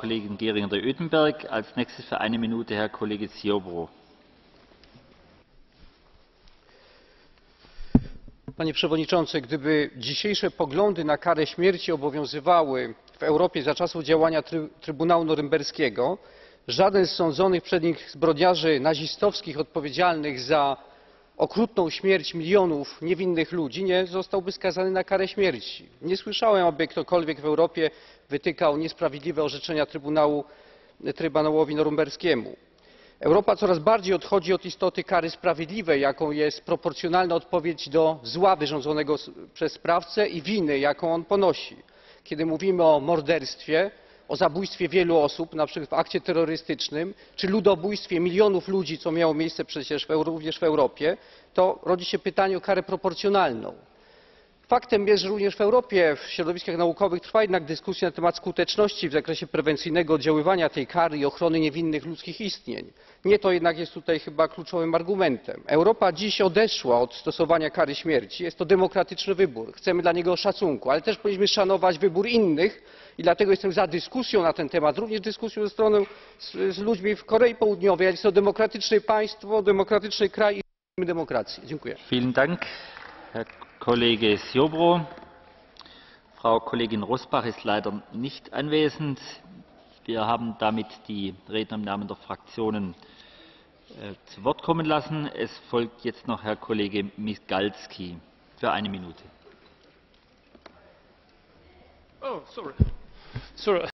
Kollegin Geringer. Als nächstes für eine Minute Herr Kollege Ziobro. Panie Przewodniczący, gdyby dzisiejsze poglądy na karę śmierci obowiązywały w Europie za czasów działania try Trybunału Norymberskiego, żaden z sądzonych przed nim zbrodniarzy nazistowskich odpowiedzialnych za okrutną śmierć milionów niewinnych ludzi nie zostałby skazany na karę śmierci. Nie słyszałem, aby ktokolwiek w Europie wytykał niesprawiedliwe orzeczenia Trybunałowi Norymberskiemu. Europa coraz bardziej odchodzi od istoty kary sprawiedliwej, jaką jest proporcjonalna odpowiedź do zła wyrządzonego przez sprawcę i winy, jaką on ponosi. Kiedy mówimy o morderstwie, o zabójstwie wielu osób, na przykład w akcie terrorystycznym, czy ludobójstwie milionów ludzi, co miało miejsce przecież również w Europie, to rodzi się pytanie o karę proporcjonalną. Faktem jest, że również w Europie, w środowiskach naukowych trwa jednak dyskusja na temat skuteczności w zakresie prewencyjnego oddziaływania tej kary i ochrony niewinnych ludzkich istnień. Nie to jednak jest tutaj chyba kluczowym argumentem. Europa dziś odeszła od stosowania kary śmierci. Jest to demokratyczny wybór. Chcemy dla niego szacunku, ale też powinniśmy szanować wybór innych i dlatego jestem za dyskusją na ten temat, również dyskusją ze z, ludźmi w Korei Południowej. Jest to demokratyczne państwo, demokratyczny kraj i demokracji. Dziękuję. Kollege Siobro. Frau Kollegin Rosbach ist leider nicht anwesend. Wir haben damit die Redner im Namen der Fraktionen zu Wort kommen lassen. Es folgt jetzt noch Herr Kollege Migalski für eine Minute. Oh, sorry. Sorry.